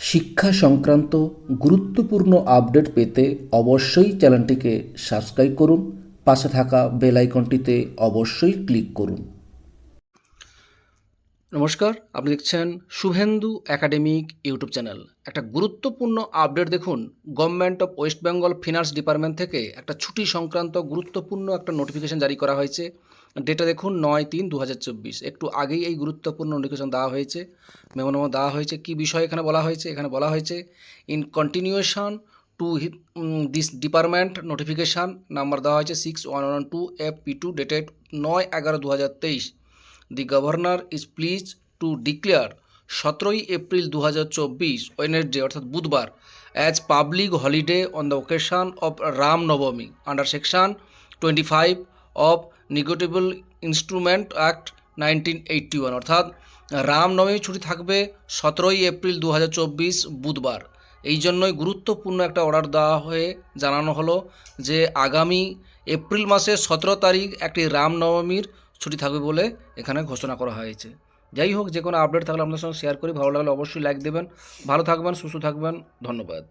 শিক্ষা সংক্রান্ত গুরুত্বপূর্ণ আপডেট পেতে অবশ্যই চ্যানেলটিকে সাবস্ক্রাইব করুন। পাশে থাকা বেল আইকনটিতে অবশ্যই ক্লিক করুন। নমস্কার, আপনি দেখছেন শুভেন্দু একাডেমিক ইউটিউব চ্যানেল। একটা গুরুত্বপূর্ণ আপডেট দেখুন government of West Bengal finance department থেকে একটা ছুটি সংক্রান্ত গুরুত্বপূর্ণ একটা নোটিফিকেশন জারি করা হয়েছে। ডেটা দেখুন নয় তিন দু একটু আগেই এই গুরুত্বপূর্ণ নোটিফিকেশন দেওয়া হয়েছে। মেমোনামা দেওয়া হয়েছে। কি বিষয় এখানে বলা হয়েছে? এখানে বলা হয়েছে in continuation to this department notification number দেওয়া হয়েছে six one one two F P two dated নয় এগারো দু হাজার তেইশ। The governor is please to declare সতেরোই এপ্রিল দু হাজার চব্বিশ ওয়েনেসডে, অর্থাৎ বুধবার as public holiday on the occasion of Ramnavami under section twenty five of negotiable instrument act nineteen eighty one অর্থাৎ রামনবমী ছুটি থাকবে সতেরোই এপ্রিল দু হাজার চব্বিশ বুধবার। এই জন্যই গুরুত্বপূর্ণ একটা অর্ডার দেওয়া হয়ে জানানো হলো যে আগামী এপ্রিল মাসের সতেরো তারিখ একটি রামনবমীর ছুটি থাকবে বলে এখানে ঘোষণা করা হয়েছে। যাই হোক, যে কোনো আপডেট থাকলে আপনাদের সঙ্গে শেয়ার করি। ভালো লাগলে অবশ্যই লাইক দেবেন। ভালো থাকবেন, সুস্থ থাকবেন। ধন্যবাদ।